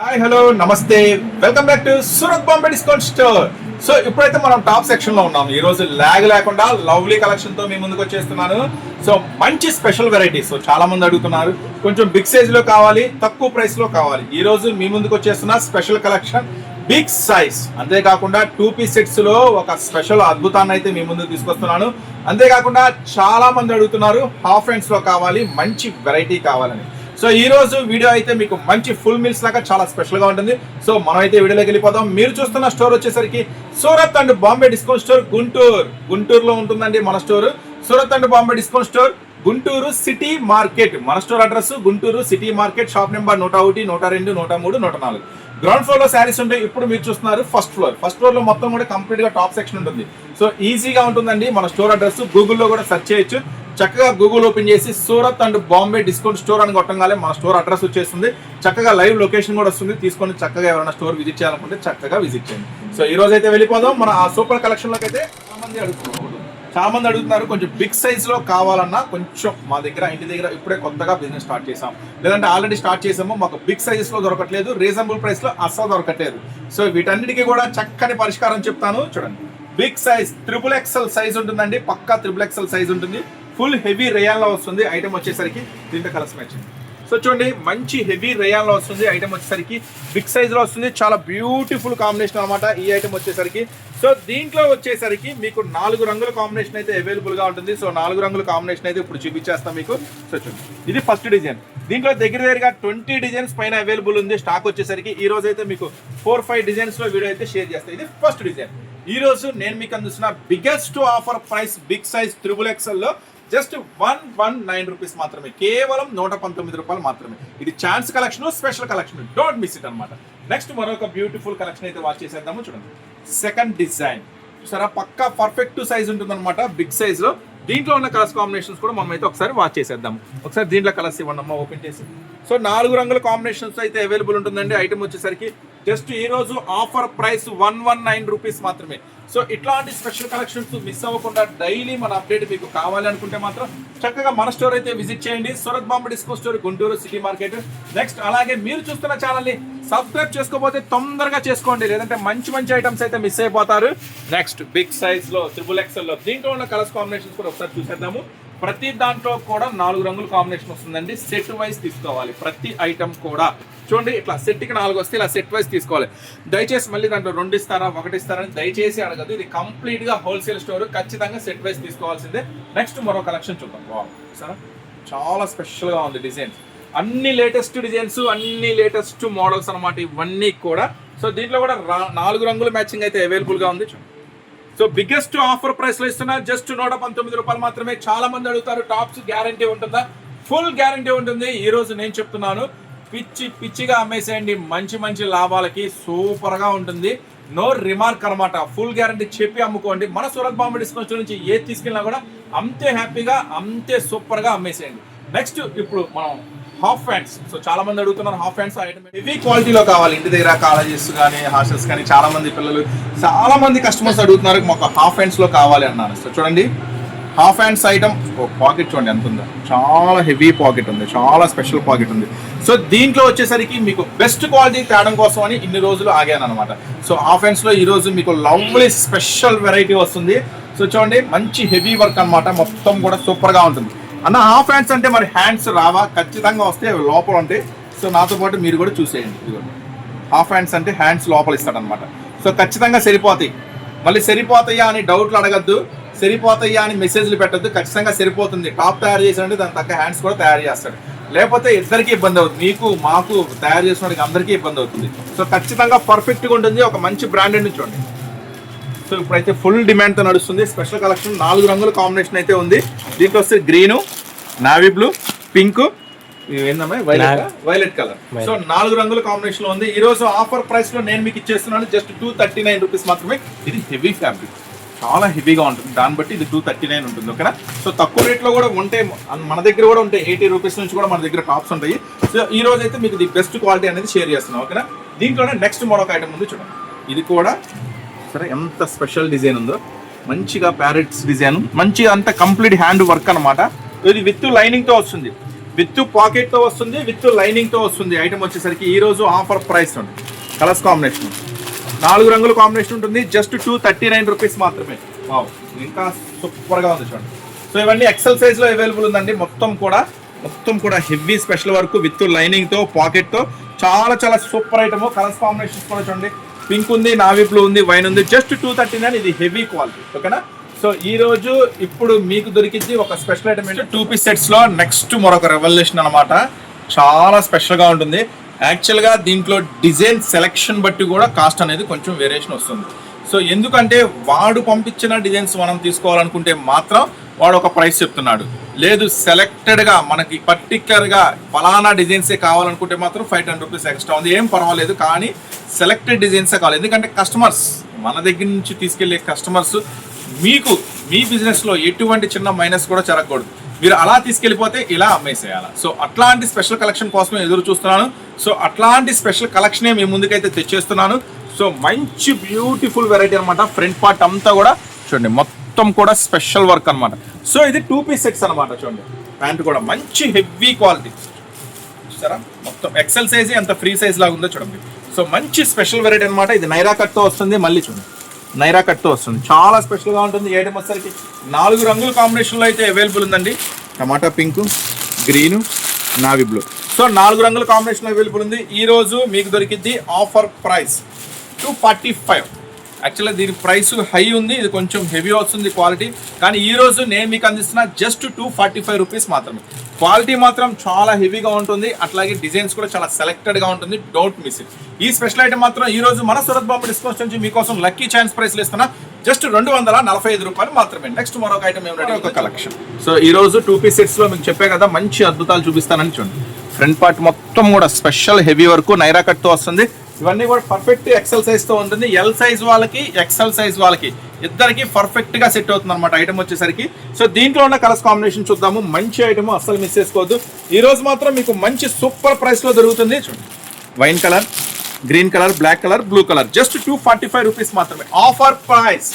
Hi hello namaste. Welcome back to Surat Bombay discount store. So ఇప్పుడైతే మనం top సెక్షన్లో ఉన్నాం. ఈ రోజు లాగ్ లేకుండా లవ్లీ కలెక్షన్తో మీ ముందుకు వచ్చేస్తున్నాను. సో మంచి స్పెషల్ వెరైటీస్ సో చాలా మంది అడుగుతున్నారు. కొంచెం బిగ్ సైజ్లో కావాలి తక్కువ ప్రైస్లో కావాలి. ఈ రోజు మీ ముందుకు వచ్చేస్తున్న స్పెషల్ కలెక్షన్ బిగ్ సైజ్ అంతేకాకుండా టూ పీస్ సెట్స్లో ఒక స్పెషల్ అద్భుతాన్ని అయితే మీ ముందు తీసుకొస్తున్నాను. అంతేకాకుండా చాలా మంది అడుగుతున్నారు హాఫ్ హ్యాండ్స్లో కావాలి మంచి వెరైటీ కావాలని. సో ఈ రోజు వీడియో అయితే మీకు మంచి ఫుల్ మీల్స్ లాగా చాలా స్పెషల్గా ఉంటుంది. సో మనం అయితే వీడియోలోకి వెళ్ళిపోదాం. మీరు చూస్తున్న స్టోర్ వచ్చేసరికి Surat and Bombay discount store Guntur. గుంటూరులో ఉంటుందండి మన store. Surat and Bombay discount store Guntur city market. మన store address Guntur city market shop number నూట ఒకటి నూట రెండు నూట మూడు నూట నాలుగు. గ్రౌండ్ ఫ్లోర్లో శారీస్ ఉంటాయి ఇప్పుడు మీరు చూస్తున్నారు ఫస్ట్ ఫ్లోర్ ఫస్ట్ ఫ్లోర్లో మొత్తం కూడా కంప్లీట్గా టాప్ సెక్షన్ ఉంటుంది. సో ఈజీగా ఉంటుందండి. మన స్టోర్ అడ్రస్ గూగుల్లో కూడా సెర్చ్ చేయొచ్చు. చక్కగా గూగుల్ ఓపెన్ చేసి Surat and Bombay discount store అని కొట్టంగానే మన స్టోర్ అడ్రస్ వచ్చేస్తుంది. చక్కగా లైవ్ లొకేషన్ కూడా వస్తుంది. తీసుకొని చక్కగా ఎవరైనా స్టోర్ విజిట్ చేయాలనుకుంటే చక్కగా విజిట్ చేయండి. సో ఈ రోజు అయితే వెళ్ళిపోదాం. మన ఆ సూపర్ కలెక్షన్లోకి అయితే మంది అడుగుతున్నారు. చాలా మంది అడుగుతున్నారు కొంచెం బిగ్ సైజ్లో కావాలన్నా కొంచెం మా దగ్గర ఇంటి దగ్గర ఇప్పుడే కొత్తగా బిజినెస్ స్టార్ట్ చేసాం లేదంటే ఆల్రెడీ స్టార్ట్ చేసాము మాకు బిగ్ సైజెస్లో దొరకట్లేదు రీజనబుల్ ప్రైస్లో అస్సలు దొరకట్లేదు. సో వీటన్నిటికీ కూడా చక్కని పరిష్కారం చెప్తాను. చూడండి. Big size triple XL size ఉంటుందండి పక్కా త్రిబుల్ ఎక్సెల్ సైజ్ ఉంటుంది. ఫుల్ హెవీ రేయాన్లో వస్తుంది ఐటమ్ వచ్చేసరికి దీంతో కలిసి మ్యాచింగ్ సో చూడండి మంచి హెవీ రేయాన్లో వస్తుంది ఐటమ్ వచ్చేసరికి. బిగ్ సైజ్లో వస్తుంది చాలా బ్యూటిఫుల్ కాంబినేషన్ అనమాట ఈ ఐటమ్ వచ్చేసరికి. సో దీంట్లో వచ్చేసరికి మీకు నాలుగు రంగుల కాంబినేషన్ అయితే అవైలబుల్గా ఉంటుంది. సో నాలుగు రంగుల కాంబినేషన్ అయితే ఇప్పుడు చూపించేస్తాం మీకు. సో చూడండి ఇది ఫస్ట్ డిజైన్. దీంట్లో దగ్గర దగ్గరగా ట్వంటీ డిజైన్స్ పైన అవైలబుల్ ఉంది. స్టాక్ వచ్చేసరికి ఈ రోజు అయితే మీకు ఫోర్ ఫైవ్ డిజైన్స్లో వీడియో అయితే షేర్ చేస్తాయి ఇది ఫస్ట్ డిజైన్. ఈ రోజు నేను మీకు అందిస్తున్న biggest offer price big size triple ఎక్స్ఎల్లో just one one nine rupees మాత్రమే. కేవలం నూట పంతొమ్మిది రూపాయలు మాత్రమే. ఇది chance collection special collection. Don't miss it అనమాట నెక్స్ట్ మరొక బ్యూటిఫుల్ కలెక్షన్ అయితే వాచ్ చేసేద్దాము చూడండి. సెకండ్ డిజైన్ సరే పక్కా పర్ఫెక్ట్ సైజ్ ఉంటుంది అనమాట బిగ్ సైజ్లో. దీంట్లో ఉన్న కలర్స్ కాంబినేషన్స్ కూడా మనం అయితే ఒకసారి వాచ్ చేసేద్దాం ఒకసారి దీంట్లో కలర్స్ ఇవ్వండి అమ్మా ఓపెన్ చేసి. సో నాలుగు రంగుల కాంబినేషన్స్ అయితే అవైలబుల్ ఉంటుందండి. ఐటమ్ వచ్చేసరికి జస్ట్ ఈ రోజు offer price one one nine rupees మాత్రమే. సో ఇట్లాంటి స్పెషల్ కలెక్షన్స్ మిస్ అవ్వకుండా డైలీ మన అప్డేట్ మీకు కావాలి అనుకుంటే మాత్రం చక్కగా మన స్టోర్ అయితే విజిట్ చేయండి. Surat Bombay discount store Guntur city market. Next అలాగే మీరు చూస్తున్న ఛానల్ని సబ్స్క్రైబ్ చేసుకోకపోతే తొందరగా చేసుకోండి. లేదంటే మంచి మంచి ఐటమ్స్ అయితే మిస్ అయిపోతారు. నెక్స్ట్ బిగ్ సైజ్లో త్రిబుల్ ఎక్స్ఎల్లో దీంట్లో ఉన్న కలర్స్ కాంబినేషన్స్ కూడా ఒకసారి చూసేద్దాము. ప్రతి దాంట్లో కూడా నాలుగు రంగుల కాంబినేషన్ వస్తుందండి. సెట్ వైజ్ తీసుకోవాలి. ప్రతి ఐటమ్ కూడా. చూడండి ఇట్లా సెట్కి నాలుగు వస్తే ఇలా సెట్ వైజ్ తీసుకోవాలి. దయచేసి మళ్ళీ దాంట్లో రెండు ఇస్తారా ఒకటి ఇస్తారా అని దయచేసి అడగదు ఇది కంప్లీట్గా హోల్సేల్ స్టోర్ ఖచ్చితంగా సెట్ వైజ్ తీసుకోవాల్సిందే. నెక్స్ట్ మరో కలెక్షన్ చూద్దాం. బాగు సరే చాలా స్పెషల్గా ఉంది డిజైన్స్ అన్ని లేటెస్ట్ డిజైన్స్ అన్ని లేటెస్ట్ మోడల్స్ అన్నమాట ఇవన్నీ కూడా. సో దీంట్లో కూడా రా- నాలుగు రంగుల మ్యాచింగ్ అయితే అవైలబుల్గా ఉంది. చూడండి. సో బిగ్గెస్ట్ ఆఫర్ ప్రైస్లో ఇస్తున్నా జస్ట్ నూట పంతొమ్మిది రూపాయలు మాత్రమే చాలా మంది అడుగుతారు. టాప్స్ గ్యారంటీ ఉంటుందా? ఫుల్ గ్యారంటీ ఉంటుంది. ఈ రోజు నేను చెప్తున్నాను. పిచ్చి పిచ్చిగా అమ్మేసేయండి. మంచి మంచి లాభాలకి సూపర్గా ఉంటుంది. నో రిమార్క్ అనమాట ఫుల్ గ్యారంటీ చెప్పి అమ్ముకోండి. మన సూరత్ బాంబే డిస్కౌంట్ నుంచి ఏది తీసుకెళ్ళినా కూడా అంతే హ్యాపీగా అంతే సూపర్గా అమ్మేసేయండి. నెక్స్ట్ ఇప్పుడు మనం హాఫ్ హ్యాండ్స్ సో చాలా మంది అడుగుతున్నారు హాఫ్ హ్యాండ్స్ ఐటమ్ హెవీ క్వాలిటీలో కావాలి. ఇంటి దగ్గర కాలేజెస్ కానీ హాస్టల్స్ కానీ చాలా మంది పిల్లలు చాలా మంది కస్టమర్స్ అడుగుతున్నారు మాకు హాఫ్ హ్యాండ్స్లో కావాలి అన్నారు సో చూడండి. హాఫ్ హ్యాండ్స్ ఐటమ్ ఓ పాకెట్ చూడండి ఎంత ఉందో. చాలా హెవీ పాకెట్ ఉంది. చాలా స్పెషల్ పాకెట్ ఉంది. సో దీంట్లో వచ్చేసరికి మీకు బెస్ట్ క్వాలిటీ తేడం కోసం అని ఇన్ని రోజులు ఆగాను అనమాట సో హాఫ్ హ్యాండ్స్లో లో ఈ రోజు మీకు లవ్లీ స్పెషల్ వెరైటీ వస్తుంది. సో చూడండి. మంచి హెవీ వర్క్ అన్నమాట. మొత్తం కూడా సూపర్గా ఉంటుంది. అన్న హాఫ్ హ్యాండ్స్ అంటే మరి హ్యాండ్స్ రావా? ఖచ్చితంగా వస్తే అవి లోపల ఉంటాయి సో నాతో పాటు మీరు కూడా చూసేయండి. ఇదిగోండి. హాఫ్ హ్యాండ్స్ అంటే హ్యాండ్స్ లోపల ఇస్తాడనమాట సో ఖచ్చితంగా సరిపోతాయి. మళ్ళీ సరిపోతాయా అని డౌట్లు అడగద్దు. సరిపోతాయా అని మెసేజ్లు పెట్టద్దు. ఖచ్చితంగా సరిపోతుంది. టాప్ తయారు చేసినట్టు దాని తగ్గ హ్యాండ్స్ కూడా తయారు చేస్తాడు. లేకపోతే ఇద్దరికి ఇబ్బంది అవుతుంది. మీకు మాకు తయారు చేసిన వాడికి అందరికీ ఇబ్బంది అవుతుంది. సో ఖచ్చితంగా పర్ఫెక్ట్గా ఉంటుంది. ఒక మంచి బ్రాండెడ్ చూడండి. సో ఇప్పుడైతే ఫుల్ డిమాండ్తో నడుస్తుంది. స్పెషల్ కలెక్షన్ నాలుగు రంగుల కాంబినేషన్ అయితే ఉంది. దీంట్లో వస్తే green navy blue pink violet colour so నాలుగు రంగుల కాంబినేషన్లో ఉంది. ఈ రోజు ఆఫర్ ప్రైస్లో నేను మీకు ఇచ్చేస్తున్నాను. Just two thirty nine rupees మాత్రమే. ఇది హెవీ ఫ్యాబ్రిక్ చాలా హెవీగా ఉంటుంది. దాన్ని బట్టి ఇది టూ థర్టీ నైన్ ఉంటుంది. ఓకేనా? సో తక్కువ రేట్లో కూడా ఉంటాయి మన దగ్గర కూడా ఉంటాయి ఎయిటీ రూపీస్ నుంచి కూడా మన దగ్గర టాప్స్ ఉంటాయి. సో ఈ రోజు అయితే మీకు ది బెస్ట్ క్వాలిటీ అనేది షేర్ చేస్తున్నాం ఓకేనా? దీంట్లోనే నెక్స్ట్ మరొక ఐటమ్ ఉంది చూడండి. ఇది కూడా చూస్తారా ఎంత స్పెషల్ డిజైన్ ఉందో. మంచిగా ప్యారెట్స్ డిజైన్ మంచిగా అంత కంప్లీట్ హ్యాండ్ వర్క్ అన్నమాట. ఇది విత్ లైనింగ్తో వస్తుంది. విత్ పాకెట్తో వస్తుంది విత్ లైనింగ్తో వస్తుంది. ఐటమ్ వచ్చేసరికి ఈ రోజు ఆఫర్ ప్రైస్ ఉంది. కలర్స్ కాంబినేషన్ నాలుగు రంగుల కాంబినేషన్ ఉంటుంది just two thirty nine rupees మాత్రమే. వావ్ ఇంకా సూపర్గా ఉంది చూడండి. సో ఇవన్నీ ఎక్సెల్ సైజ్లో అవైలబుల్ ఉందండి. మొత్తం కూడా మొత్తం కూడా హెవీ స్పెషల్ వర్క్ విత్ లైనింగ్తో పాకెట్తో చాలా చాలా సూపర్ ఐటమ్ కలర్స్ కాంబినేషన్స్ కూడా చూడండి. పింక్ ఉంది నావీ బ్లూ ఉంది వైన్ ఉంది. జస్ట్ టూ థర్టీ నైన్ ఇది హెవీ క్వాలిటీ ఓకేనా? సో ఈ రోజు ఇప్పుడు మీకు దొరికింది ఒక స్పెషల్ ఐటమ్ ఏంటి టూ పీస్ సెట్స్లో నెక్స్ట్ మరొక రెవల్యూషన్ అనమాట చాలా స్పెషల్గా ఉంటుంది. యాక్చువల్గా దీంట్లో డిజైన్ సెలెక్షన్ బట్టి కూడా కాస్ట్ అనేది కొంచెం వేరియేషన్ వస్తుంది. సో ఎందుకంటే వాడు పంపించిన డిజైన్స్ మనం తీసుకోవాలనుకుంటే మాత్రం వాడు ఒక ప్రైస్ చెప్తున్నాడు. లేదు సెలెక్టెడ్గా మనకి పర్టిక్యులర్గా ఫలానా డిజైన్సే కావాలనుకుంటే మాత్రం ఫైవ్ టెన్ రూపీస్ ఎక్స్ట్రా ఉంది. ఏం పర్వాలేదు కానీ సెలెక్టెడ్ డిజైన్సే కావాలి. ఎందుకంటే కస్టమర్స్ మన దగ్గర నుంచి తీసుకెళ్ళే కస్టమర్స్ మీకు మీ బిజినెస్లో ఎటువంటి చిన్న మైనస్ కూడా జరగకూడదు. మీరు అలా తీసుకెళ్ళిపోతే ఇలా అమ్మేసేయాలి. సో అట్లాంటి స్పెషల్ కలెక్షన్ కోసమే ఎదురు చూస్తున్నాను. సో అట్లాంటి స్పెషల్ కలెక్షనే మీ ముందుకైతే తెచ్చేస్తున్నాను. సో మంచి బ్యూటిఫుల్ వెరైటీ అనమాట ఫ్రంట్ పార్ట్ అంతా కూడా చూడండి మొత్తం మొత్తం కూడా స్పెషల్ వర్క్ అన్నమాట. సో ఇది టూ పీస్ సెట్స్ అన్నమాట చూడండి. ప్యాంట్ కూడా మంచి హెవీ క్వాలిటీ. చూసారా? మొత్తం ఎక్సెల్ సైజ్ ఎంత ఫ్రీ సైజ్ లాగా ఉందో చూడండి. సో మంచి స్పెషల్ వెరైటీ అనమాట ఇది నైరా కట్తో వస్తుంది మళ్ళీ చూడండి. నైరా కట్తో వస్తుంది. చాలా స్పెషల్గా ఉంటుంది ఏడు వచ్చేసరికి నాలుగు రంగుల కాంబినేషన్లో అయితే అవైలబుల్ ఉందండి. Tomato pink green navy blue so నాలుగు రంగుల కాంబినేషన్లో అవైలబుల్ ఉంది. ఈరోజు మీకు దొరికింది offer price two forty five యాక్చువల్గా దీని ప్రైస్ హై ఉంది. ఇది కొంచెం హెవీ వస్తుంది క్వాలిటీ కానీ ఈ రోజు నేను మీకు అందిస్తున్న just two forty five rupees మాత్రమే. క్వాలిటీ మాత్రం చాలా హెవీగా ఉంటుంది. అట్లాగే డిజైన్స్ కూడా చాలా సెలెక్టెడ్గా ఉంటుంది. డోంట్ మిస్ ఇట్ ఈ స్పెషల్ ఐటమ్ మాత్రం ఈ రోజు మన సూరత్ బాంబు డిస్కౌంట్ నుంచి మీకోసం లక్కీ ఛాన్స్ ప్రైస్లు ఇస్తున్నా జస్ట్ రెండు వందల నలభై ఐదు రూపాయలు మాత్రమే. నెక్స్ట్ మరొక ఐటమ్ ఏమిటంటే ఒక కలెక్షన్ సో ఈ రోజు టూ పీస్ సెట్స్లో మీకు చెప్పే కదా మంచి అద్భుతాలు చూపిస్తానని చూడండి. ఫ్రంట్ పార్ట్ మొత్తం కూడా స్పెషల్ హెవీ వరకు నైరా కట్తో వస్తుంది. ఇవన్నీ కూడా పర్ఫెక్ట్ ఎక్సెల్ సైజ్తో ఉంటుంది. ఎల్ సైజ్ వాళ్ళకి ఎక్సెల్ సైజ్ వాళ్ళకి ఇద్దరికి పర్ఫెక్ట్గా సెట్ అవుతుంది అనమాట ఐటమ్ వచ్చేసరికి. సో దీంట్లో ఉన్న కలర్స్ కాంబినేషన్ చూద్దాము. మంచి ఐటమ్ అస్సలు మిస్ చేసుకోవద్దు. ఈరోజు మాత్రం మీకు మంచి సూపర్ ప్రైస్లో దొరుకుతుంది. చూడండి wine colour green colour black colour blue colour just two forty five rupees మాత్రమే. ఆఫర్ ప్రైస్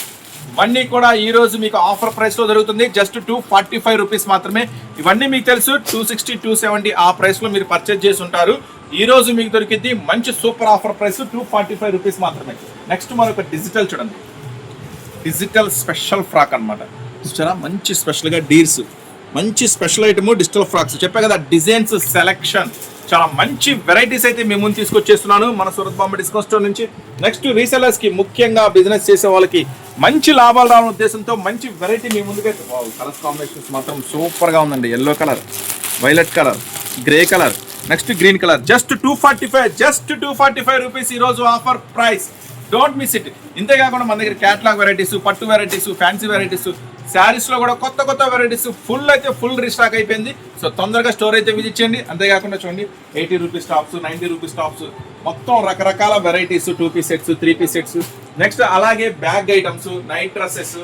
ఇవన్నీ కూడా ఈ రోజు మీకు ఆఫర్ ప్రైస్లో దొరుకుతుంది. Just two forty five rupees మాత్రమే. ఇవన్నీ మీకు తెలుసు టూ సిక్స్టీ టూ సెవెంటీ ఆ ప్రైస్లో మీరు పర్చేజ్ చేసి ఉంటారు. ఈ రోజు మీకు దొరికింది మంచి super offer price two forty five rupees మాత్రమే. నెక్స్ట్ మరొక డిజిటల్ చూడండి. డిజిటల్ స్పెషల్ ఫ్రాక్ అన్నమాట. చూసారా? మంచి స్పెషల్గా డీర్స్ మంచి స్పెషల్ ఐటమ్ డిజిటల్ ఫ్రాక్స్ చెప్పా కదా డిజైన్స్ సెలెక్షన్ చాలా మంచి వెరైటీస్ అయితే మేము ముందు తీసుకొచ్చేస్తున్నాను. మన సూరత్ బాంబే డిస్కౌంట్ స్టోర్ నుంచి నెక్స్ట్ రీసెలర్స్కి ముఖ్యంగా బిజినెస్ చేసే వాళ్ళకి మంచి లాభాలు రావాలనే ఉద్దేశంతో మంచి వెరైటీ మీ ముందుకైతే కలర్స్ కాంబినేషన్స్ మాత్రం సూపర్గా ఉందండి. Yellow colour violet colour grey colour next green colour just two forty five just two forty five rupees ఈ రోజు offer price don't miss it ఇంతేకాకుండా మన దగ్గర క్యాట్లాగ్ వెరైటీస్ పట్టు వెరైటీస్ ఫ్యాన్సీ వెరైటీస్ శారీస్లో కూడా కొత్త కొత్త వెరైటీస్ ఫుల్ అయితే ఫుల్ రీస్టాక్ అయిపోయింది. సో తొందరగా స్టోర్ అయితే విజిట్ చేయండి. అంతేకాకుండా చూడండి eighty rupees tops ninety rupees tops మొత్తం రకరకాల varieties two piece sets three piece sets next అలాగే bag items night dresses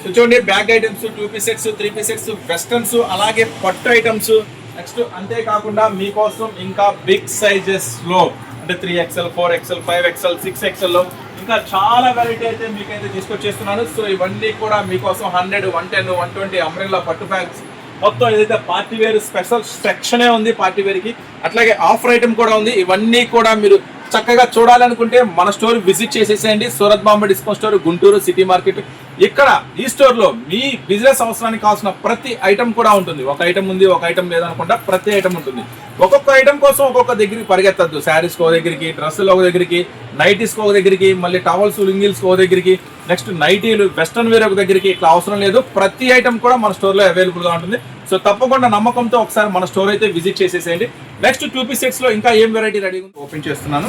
so చూడండి bag items two piece sets three piece sets westerns అలాగే పట్టు ఐటమ్స్ నెక్స్ట్ అంతేకాకుండా మీకోసం ఇంకా బిగ్ సైజెస్లో అంటే three XL four XL five XL six ఎక్స్ఎల్లో ఇంకా చాలా వెరైటీ అయితే మీకైతే తీసుకొచ్చేస్తున్నాను. సో ఇవన్నీ కూడా మీకోసం hundred one ten one twenty umbrella పట్టు బ్యాగ్స్ మొత్తం ఏదైతే పార్టీ వేర్ స్పెషల్ సెక్షనే ఉంది పార్టీ వేర్కి అట్లాగే ఆఫర్ ఐటమ్ కూడా ఉంది. ఇవన్నీ కూడా మీరు చక్కగా చూడాలనుకుంటే మన స్టోర్ విజిట్ చేసేసేయండి. Surat Bombay discount store Guntur city market ఇక్కడ ఈ స్టోర్లో మీ బిజినెస్ అవసరానికి కావాల్సిన ప్రతి ఐటమ్ కూడా ఉంటుంది. ఒక ఐటమ్ ఉంది ఒక ఐటమ్ లేదనుకుంటా ప్రతి ఐటమ్ ఉంటుంది. ఒక్కొక్క ఐటమ్ కోసం ఒక్కొక్క దగ్గరికి పరిగెత్తద్దు. శారీస్ ఒక దగ్గరికి డ్రెస్సులు ఒక దగ్గరికి నైటీస్ ఒక దగ్గరికి మళ్ళీ టవల్స్ లింగిల్స్ ఒక దగ్గరికి నెక్స్ట్ నైటీలు వెస్ట్రన్ వేర్ ఒక దగ్గరికి ఇట్లా అవసరం లేదు. ప్రతి ఐటమ్ కూడా మన స్టోర్లో అవైలబుల్గా ఉంటుంది. సో తప్పకుండా నమ్మకంతో ఒకసారి మన స్టోర్ అయితే విజిట్ చేసేసేయండి. నెక్స్ట్ టూ పీ సిక్స్లో లో ఇంకా ఏం వెరైటీ రెడీ ఓపెన్ చేస్తున్నాను.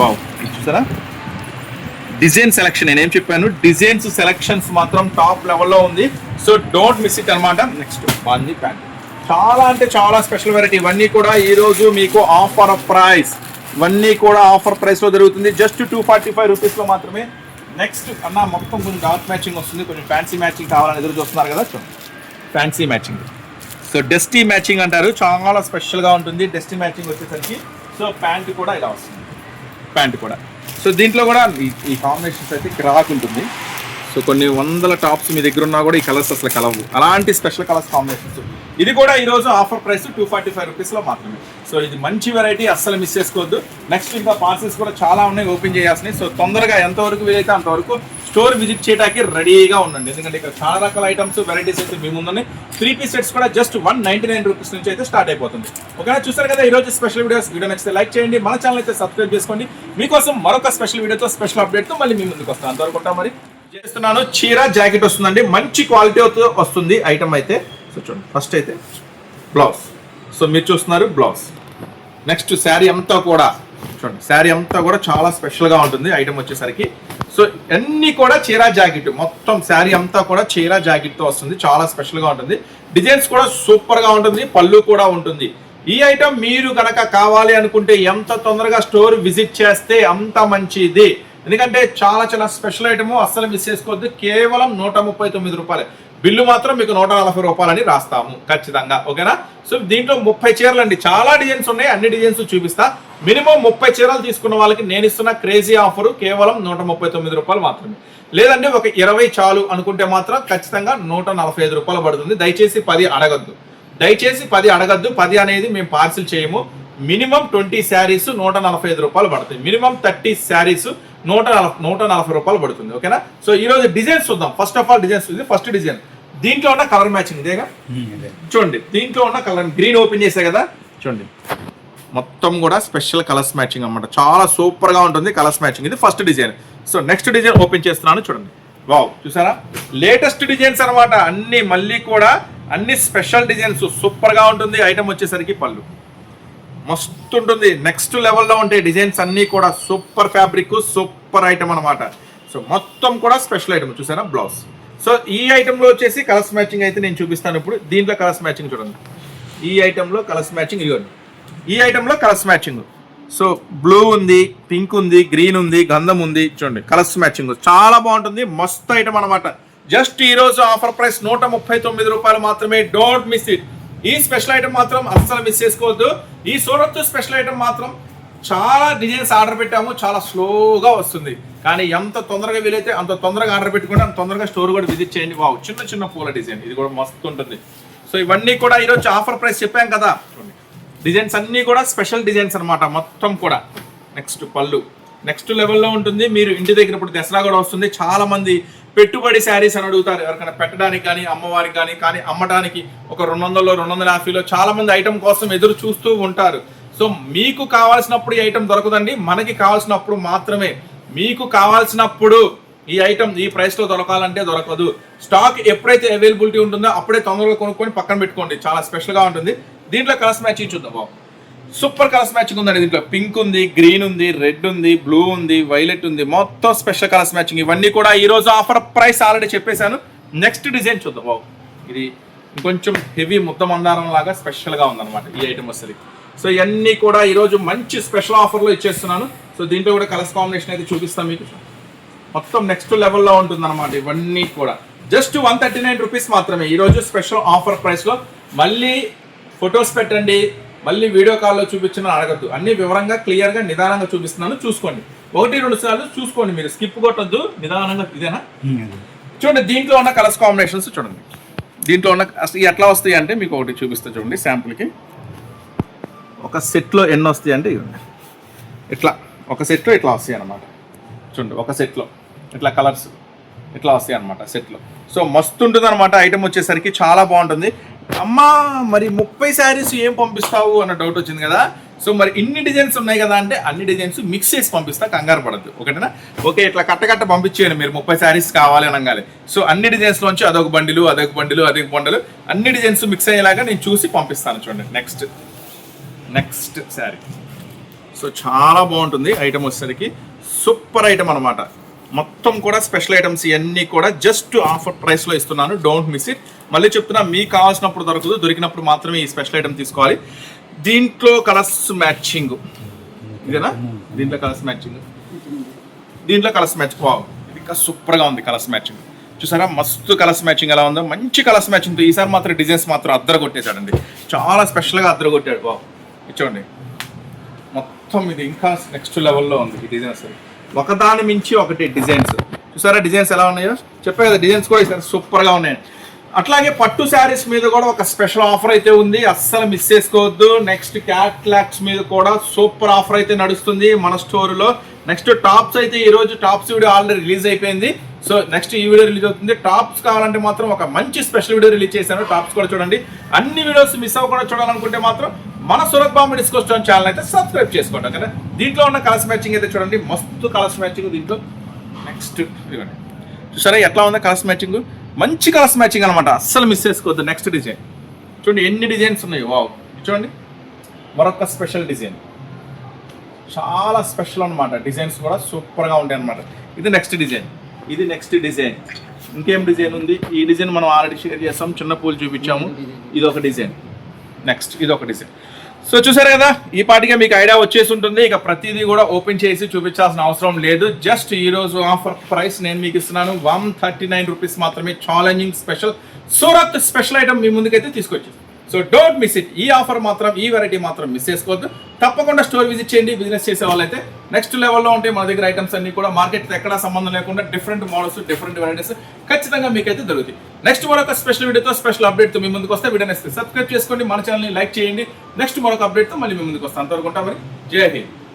వావ్ చూసారా? డిజైన్ సెలెక్షన్ నేనేం చెప్పాను? డిజైన్స్ సెలక్షన్స్ మాత్రం టాప్ లెవెల్లో ఉంది. సో డోంట్ మిస్ ఇట్ అనమాట నెక్స్ట్ బాంది ప్యాంట్ చాలా అంటే చాలా స్పెషల్ వెరైటీ ఇవన్నీ కూడా ఈరోజు మీకు ఆఫర్ ప్రైస్ ఇవన్నీ కూడా ఆఫర్ ప్రైస్లో జరుగుతుంది. జస్ట్ టూ ఫార్టీ ఫైవ్ రూపీస్లో మాత్రమే. నెక్స్ట్ అన్న మొత్తం కొంచెం డార్క్ మ్యాచింగ్ వస్తుంది. కొంచెం ఫ్యాన్సీ మ్యాచింగ్ కావాలని ఎదురు చూస్తున్నారు కదా ఫ్యాన్సీ మ్యాచింగ్ సో డెస్టీ మ్యాచింగ్ అంటారు. చాలా స్పెషల్గా ఉంటుంది. డెస్టీ మ్యాచింగ్ వచ్చేసరికి. సో ప్యాంట్ కూడా ఇలా వస్తుంది. ప్యాంట్ కూడా. సో దీంట్లో కూడా ఈ- కాంబినేషన్స్ అయితే క్రాక్ ఉంటుంది. సో కొన్ని వందల టాప్స్ మీ దగ్గర ఉన్నా కూడా ఈ కలర్స్ అసలు కలవు. అలాంటి స్పెషల్ కలర్స్ కాంబినేషన్స్ ఇది కూడా ఈ రోజు offer price two forty five రూపీస్లో మాత్రమే. సో ఇది మంచి వెరైటీ అస్సలు మిస్ చేసుకోవద్దు. నెక్స్ట్ ఇంకా పార్సల్స్ కూడా చాలా ఉన్నాయి ఓపెన్ చేయాల్సినవి. సో తొందరగా ఎంతవరకు వీలైతే అంతవరకు స్టోర్ విజిట్ చేయడానికి రెడీగా ఉండండి. ఎందుకంటే ఇక్కడ చాలా రకాల ఐటమ్స్ వెరైటీస్ అయితే మేము ముందున్నాయి. త్రీ పీస్ సెట్స్ కూడా just one ninety nine rupees నుంచి అయితే స్టార్ట్ అయిపోతుంది. ఓకేనా చూసారు కదా ఈ రోజు స్పెషల్ వీడియోస్ వీడియో నచ్చితే లైక్ చేయండి. మన ఛానల్ అయితే సబ్స్క్రైబ్ చేసుకోండి. మీకోసం మరొక స్పెషల్ వీడియోతో స్పెషల్ అప్డేట్తో మళ్ళీ మీ ముందుకు వస్తాను. అంతవరకు మరి. చేస్తున్నాను. చీర జాకెట్ వస్తుందండి. మంచి క్వాలిటీ వస్తుంది ఐటమ్ అయితే. సో చూడండి. ఫస్ట్ అయితే బ్లౌజ్ సో మీరు చూస్తున్నారు బ్లౌజ్ నెక్స్ట్ శారీ అంతా కూడా చూడండి శారీ అంతా కూడా చాలా స్పెషల్గా ఉంటుంది ఐటమ్ వచ్చేసరికి. సో అన్నీ కూడా చీరా జాకెట్ మొత్తం శారీ అంతా కూడా చీర జాకెట్తో వస్తుంది చాలా స్పెషల్గా ఉంటుంది. డిజైన్స్ కూడా సూపర్గా ఉంటుంది పళ్ళు కూడా ఉంటుంది. ఈ ఐటమ్ మీరు కనుక కావాలి అనుకుంటే ఎంత తొందరగా స్టోర్ విజిట్ చేస్తే అంత మంచిది. ఎందుకంటే చాలా చాలా స్పెషల్ ఐటమ్ అస్సలు మిస్ చేసుకోవద్దు కేవలం నూట ముప్పై తొమ్మిది రూపాయలు. బిల్లు మాత్రం మీకు నూట నలభై రూపాయలని రాస్తాము ఖచ్చితంగా. ఓకేనా? సో దీంట్లో ముప్పై చీరలు అండి చాలా డిజైన్స్ ఉన్నాయి అన్ని డిజైన్స్ చూపిస్తా. మినిమం ముప్పై చీరలు తీసుకున్న వాళ్ళకి నేను ఇస్తున్న క్రేజీ ఆఫర్ కేవలం నూట ముప్పై తొమ్మిది రూపాయలు మాత్రమే. లేదంటే ఒక ఇరవై చాలు అనుకుంటే మాత్రం ఖచ్చితంగా నూట నలభై ఐదు రూపాయలు పడుతుంది. దయచేసి పది అడగద్దు. దయచేసి పది అడగద్దు. పది అనేది మేము పార్సిల్ చేయము. మినిమం ట్వంటీ శారీస్ నూట నలభై ఐదు రూపాయలు పడుతుంది మినిమం థర్టీ శారీస్ నూట నలభై నూట నలభై రూపాయలు పడుతుంది. ఓకేనా? సో ఈ రోజు డిజైన్స్ చూద్దాం. ఫస్ట్ ఆఫ్ ఆల్ డిజైన్స్ ఇది ఫస్ట్ డిజైన్. దీంట్లో ఉన్న కలర్ మ్యాచింగ్ ఇదేగా? చూడండి. దీంట్లో ఉన్న కలర్ గ్రీన్ ఓపెన్ చేసే కదా? చూడండి. మొత్తం కూడా స్పెషల్ కలర్స్ మ్యాచింగ్ అన్నమాట. చాలా సూపర్గా ఉంటుంది కలర్స్ మ్యాచింగ్. ఇది first design. So next design open చేస్తున్నాను చూడండి. వావ్ చూసారా? లేటెస్ట్ డిజైన్స్ అన్నమాట. అన్ని మళ్ళీ కూడా అన్ని స్పెషల్ డిజైన్స్. సూపర్గా ఉంటుంది. ఐటమ్ వచ్చేసరికి పళ్ళు. మస్తు ఉంటుంది. నెక్స్ట్ లెవెల్లో ఉంటాయి డిజైన్స్ అన్నీ కూడా సూపర్ ఫ్యాబ్రిక్ సూపర్ ఐటమ్ అనమాట సో మొత్తం కూడా స్పెషల్ ఐటమ్ చూసారా? బ్లౌజ్. సో ఈ ఐటెంలో వచ్చేసి కలర్స్ మ్యాచింగ్ అయితే నేను చూపిస్తాను ఇప్పుడు. దీంట్లో కలర్స్ మ్యాచింగ్ చూడండి. ఈ ఐటెంలో కలర్స్ మ్యాచింగ్ ఇవ్వండి. ఈ ఐటెంలో కలర్స్ మ్యాచింగ్ సో బ్లూ ఉంది పింక్ ఉంది గ్రీన్ ఉంది గంధం ఉంది చూడండి కలర్స్ మ్యాచింగ్ చాలా బాగుంటుంది మస్తు ఐటమ్ అనమాట జస్ట్ ఈ రోజు ఆఫర్ ప్రైస్ నూట ముప్పై తొమ్మిది రూపాయలు మాత్రమే. డోంట్ మిస్ ఇట్ ఈ స్పెషల్ ఐటమ్ మాత్రం అస్సలు మిస్ చేసుకోవద్దు. ఈ సూరత్ స్పెషల్ ఐటమ్ మాత్రం చాలా డిజైన్స్ ఆర్డర్ పెట్టాము చాలా స్లోగా వస్తుంది. కానీ ఎంత తొందరగా వీలైతే అంత తొందరగా ఆర్డర్ పెట్టుకుంటే అంత తొందరగా స్టోర్ కూడా విజిట్ చేయండి. వావ్ చిన్న చిన్న పూల డిజైన్ ఇది కూడా మస్తు ఉంటుంది. సో ఇవన్నీ కూడా ఈరోజు ఆఫర్ ప్రైస్ చెప్పాం కదా. డిజైన్స్ అన్నీ కూడా స్పెషల్ డిజైన్స్ అనమాట మొత్తం కూడా. నెక్స్ట్ పళ్ళు. నెక్స్ట్ లెవెల్లో ఉంటుంది. మీరు ఇంటి దగ్గర ఇప్పుడు దసరా కూడా వస్తుంది. చాలా మంది పెట్టుబడి శారీస్ అని అడుగుతారు. ఎవరికైనా పెట్టడానికి కానీ అమ్మవారికి కానీ కానీ అమ్మడానికి ఒక రెండు వందలు రెండు వందల యాభైలో చాలా మంది ఐటమ్ కోసం ఎదురు చూస్తూ ఉంటారు. సో మీకు కావాల్సినప్పుడు ఈ ఐటమ్ దొరకదండి. మనకి కావాల్సినప్పుడు మాత్రమే. మీకు కావాల్సినప్పుడు ఈ ఐటమ్ ఈ ప్రైస్లో దొరకాలంటే దొరకదు. స్టాక్ ఎప్పుడైతే అవైలబిలిటీ ఉంటుందో అప్పుడే తొందరగా కొనుక్కొని పక్కన పెట్టుకోండి. చాలా స్పెషల్గా ఉంటుంది. దీంట్లో కలర్స్ మ్యాచింగ్ చూద్దాం బాబు. సూపర్ కలర్స్ మ్యాచింగ్ ఉందండి దీంట్లో. పింక్ ఉంది గ్రీన్ ఉంది రెడ్ ఉంది బ్లూ ఉంది వైలెట్ ఉంది. మొత్తం స్పెషల్ కలర్స్ మ్యాచింగ్ ఇవన్నీ కూడా ఈ రోజు ఆఫర్ ప్రైస్ ఆల్రెడీ చెప్పేశాను. నెక్స్ట్ డిజైన్ చూద్దాం బాబు. ఇది ఇంకొంచెం హెవీ ముద్ద మందారం లాగా స్పెషల్గా ఉందన్నమాట ఈ ఐటమ్ వస్తుంది సో ఇవన్నీ కూడా ఈరోజు మంచి స్పెషల్ ఆఫర్లో ఇచ్చేస్తున్నాను. సో దీంట్లో కూడా కలర్స్ కాంబినేషన్ అయితే చూపిస్తాను మీకు. మొత్తం నెక్స్ట్ లెవెల్లో ఉంటుంది అనమాట ఇవన్నీ కూడా. Just one thirty nine rupees మాత్రమే ఈరోజు స్పెషల్ ఆఫర్ ప్రైస్లో మళ్ళీ ఫొటోస్ పెట్టండి. మళ్ళీ వీడియో కాల్లో చూపించిన అడగద్దు. అన్ని వివరంగా క్లియర్గా నిదానంగా చూపిస్తున్నాను. చూసుకోండి. ఒకటి రెండు సార్లు చూసుకోండి మీరు. స్కిప్ కొట్టద్దు. నిదానంగా ఇదేనా? చూడండి దీంట్లో ఉన్న కలర్స్ కాంబినేషన్స్ చూడండి. దీంట్లో ఉన్న ఎట్లా వస్తాయి అంటే మీకు ఒకటి చూపిస్తా చూడండి శాంపుల్కి ఒక సెట్లో ఎన్ని వస్తాయి అంటే ఇవ్వండి ఇట్లా. ఒక సెట్లో ఇట్లా వస్తాయి అన్నమాట. చూడండి ఒక సెట్లో ఇట్లా కలర్స్ ఇట్లా వస్తాయి అనమాట సెట్లో సో మస్తు ఉంటుంది అనమాట ఐటమ్ వచ్చేసరికి చాలా బాగుంటుంది. అమ్మా మరి ముప్పై శారీస్ ఏం పంపిస్తావు అన్న డౌట్ వచ్చింది కదా. సో మరి ఇన్ని డిజైన్స్ ఉన్నాయి కదా అంటే అన్ని డిజైన్స్ మిక్స్ చేసి పంపిస్తా కంగారు పడద్దు. ఓకేనా? ఓకే ఇట్లా కట్టకట్ట పంపించేయండి మీరు. ముప్పై శారీస్ కావాలి అనగాలి సో అన్ని డిజైన్స్ లోంచి అదొక బండిలు అదొక బండిలు అదొక బండలు అన్ని డిజైన్స్ మిక్స్ అయ్యేలాగా నేను చూసి పంపిస్తాను చూడండి. నెక్స్ట్ నెక్స్ట్ శారీ సో చాలా బాగుంటుంది ఐటమ్ వచ్చేసరికి. సూపర్ ఐటమ్ అనమాట మొత్తం కూడా స్పెషల్ ఐటమ్స్ ఇవన్నీ కూడా జస్ట్ ఆఫర్ ప్రైస్లో ఇస్తున్నాను. డోంట్ మిస్ ఇట్ మళ్ళీ చెప్తున్నా మీకు కావాల్సినప్పుడు దొరకదు దొరికినప్పుడు మాత్రమే ఈ స్పెషల్ ఐటమ్ తీసుకోవాలి. దీంట్లో కలర్స్ మ్యాచింగ్ ఇదేనా? దీంట్లో కలర్స్ మ్యాచింగ్ దీంట్లో కలర్స్ మ్యాచ్ వావ్ ఇది ఇంకా సూపర్గా ఉంది కలర్స్ మ్యాచింగ్ చూసారా? మస్తు కలర్స్ మ్యాచింగ్ ఎలా ఉందో? మంచి కలర్స్ మ్యాచింగ్ ఈసారి మాత్రం డిజైన్స్ మాత్రం అద్దర కొట్టేశాడండి చాలా స్పెషల్గా అద్దర కొట్టాడు బాబు ఇచ్చోండి మొత్తం ఇది ఇంకా నెక్స్ట్ లెవెల్లో ఉంది ఈ డిజైన్స్ ఒకదాని మించి ఒకటి డిజైన్స్ చూసారా? డిజైన్స్ ఎలా ఉన్నాయో? చెప్పే కదా డిజైన్స్ కూడా ఈసారి సూపర్గా ఉన్నాయి. అట్లాగే పట్టు శారీస్ మీద కూడా ఒక స్పెషల్ ఆఫర్ అయితే ఉంది. అస్సలు మిస్ చేసుకోవద్దు. నెక్స్ట్ క్యాట్లాక్స్ మీద కూడా సూపర్ ఆఫర్ అయితే నడుస్తుంది మన స్టోర్లో నెక్స్ట్ టాప్స్ అయితే ఈ రోజు టాప్స్ వీడియో ఆల్రెడీ రిలీజ్ అయిపోయింది. సో నెక్స్ట్ ఈ వీడియో రిలీజ్ అవుతుంది. టాప్స్ కావాలంటే మాత్రం ఒక మంచి స్పెషల్ వీడియో రిలీజ్ చేశాను. టాప్స్ కూడా చూడండి. అన్ని వీడియోస్ మిస్ అవ్వకుండా చూడాలనుకుంటే మాత్రం మన Surat Bombay discount store channel అయితే సబ్స్క్రైబ్ చేసుకోండి. కదా దీంట్లో ఉన్న కలర్స్ మ్యాచింగ్ అయితే చూడండి. మస్తు కలర్స్ మ్యాచింగ్ దీంట్లో. నెక్స్ట్ ఇదిగోండి. చూసారా? ఎట్లా ఉందా కలర్స్ మ్యాచింగ్ మంచి కలర్స్ మ్యాచింగ్ అనమాట అస్సలు మిస్ చేసుకోవద్దు. నెక్స్ట్ డిజైన్ చూడండి ఎన్ని డిజైన్స్ ఉన్నాయి? వావ్ చూడండి. మరొక స్పెషల్ డిజైన్ చాలా స్పెషల్ అనమాట డిజైన్స్ కూడా సూపర్గా ఉంటాయి అనమాట ఇది నెక్స్ట్ డిజైన్ ఇది నెక్స్ట్ డిజైన్ ఇంకేం డిజైన్ ఉంది? ఈ డిజైన్ మనం ఆల్రెడీ షేర్ చేస్తాం చిన్న పూలు చూపించాము. ఇది ఒక డిజైన్ నెక్స్ట్ ఇది ఒక డిజైన్ సో చూసారు కదా ఈ పాటిగా మీకు ఐడియా వచ్చేసి ఉంటుంది. ఇక ప్రతిదీ కూడా ఓపెన్ చేసి చూపించాల్సిన అవసరం లేదు. జస్ట్ ఈ రోజు ఆఫర్ ప్రైస్ నేను మీకు ఇస్తున్నాను. వన్ థర్టీ నైన్ రూపీస్ మాత్రమే challenging special Surat special item మీ ముందుకైతే తీసుకొచ్చింది సో డోంట్ మిస్ ఇట్ ఈ ఆఫర్ మాత్రం ఈ వెరైటీ మాత్రం మిస్ చేసుకోవద్దు. తప్పకుండా స్టోర్ విజిట్ చేయండి బిజినెస్ చేసే వాళ్ళైతే. నెక్స్ట్ లెవెల్లో ఉంటే మన దగ్గర ఐటమ్స్ అన్ని కూడా మార్కెట్ ఎక్కడ సంబంధం లేకుండా డిఫరెంట్ మోడల్స్ డిఫరెంట్ వెరైటీస్ ఖచ్చితంగా మీకైతే దొరుకుతాయి. నెక్స్ట్ మరొక స్పెషల్ వీడియోతో స్పెషల్ అప్డేట్తో మీ ముందుకు వస్తే వీడియో సబ్స్క్రైబ్ చేసుకోండి మన ఛానల్ని లైక్ చేయండి. నెక్స్ట్ మరొక అప్డేట్తో మళ్ళీ మీ ముందుకు వస్తాను. అంతవరకు ఉంటాం మరి. జై హింద్.